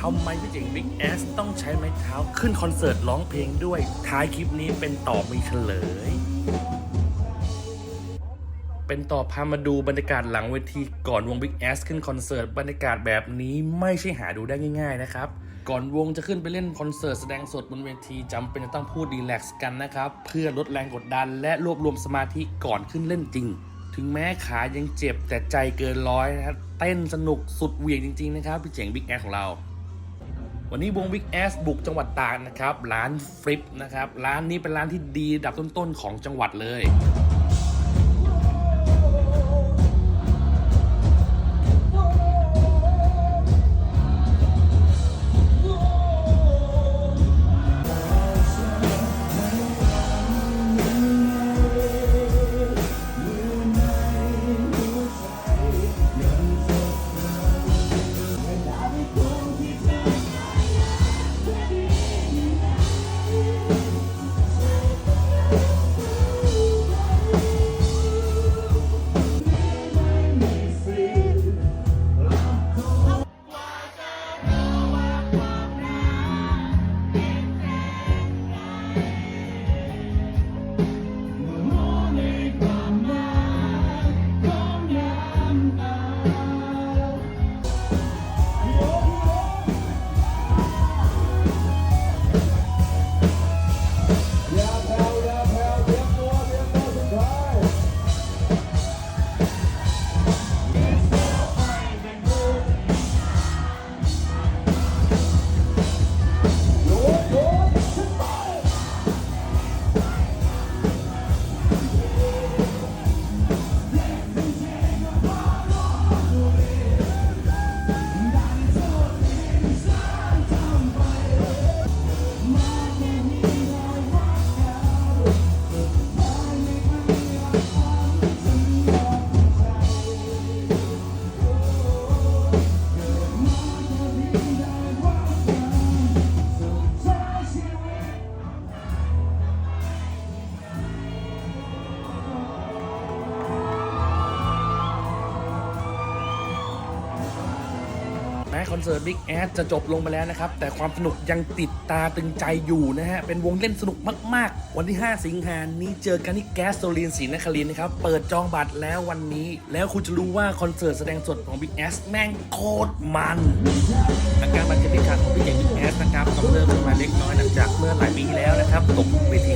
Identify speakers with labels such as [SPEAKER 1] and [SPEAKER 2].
[SPEAKER 1] ทำไมพี่เจ๋งบิ๊กแอสต้องใช้ไม้เท้าขึ้นคอนเสิร์ตร้องเพลงด้วย ท้ายคลิปนี้เป็นต่อมีเฉลย เป็นต่อพามาดูบรรยากาศหลังเวทีก่อนวง Big Ass ขึ้นคอนเสิร์ตบรรยากาศแบบนี้ไม่ใช่หาดูได้ง่าย ๆ นะครับ ก่อนวงจะขึ้นไปเล่นคอนเสิร์ตแสดงสดบนเวทีจำเป็นจะต้องพูดดีแลกซ์กันนะครับ เพื่อลดแรงกดดันและรวบรวมสมาธิก่อนขึ้นเล่นจริงถึงแม้ขายังเจ็บแต่ใจเกินร้อยนะครับเต้นสนุกสุดเหวี่ยงจริง ๆ นะครับ พี่เจ๋ง Big Ass ของเรา วันนี้วงวิกแอสบุกจังหวัดตากนะครับ ร้านฟลิปนะครับ ร้านนี้เป็นร้านที่ดีอันดับต้นๆของจังหวัดเลย
[SPEAKER 2] ม้
[SPEAKER 1] คอนเสิร์ต Big Ass จะจบลงไปแล้วนะครับ แต่ความสนุกยังติดตาตึงใจอยู่นะฮะ เป็นวงเล่นสนุกมาก ๆ วันที่ 5 สิงหานี้เจอกันที่แก๊สโซลีนศรีนครินนะครับ เปิดจองบัตรแล้ววันนี้ แล้วคุณจะรู้ว่าคอนเสิร์ตแสดงสดของ Big Ass แม่งโคตรมันอาการบาดเจ็บที่ขาของพี่เก่ง Big Ass นะครับกำเริบขึ้นมาเล็กน้อยหลังจากเมื่อหลายปีแล้วนะครับตกเว
[SPEAKER 2] ที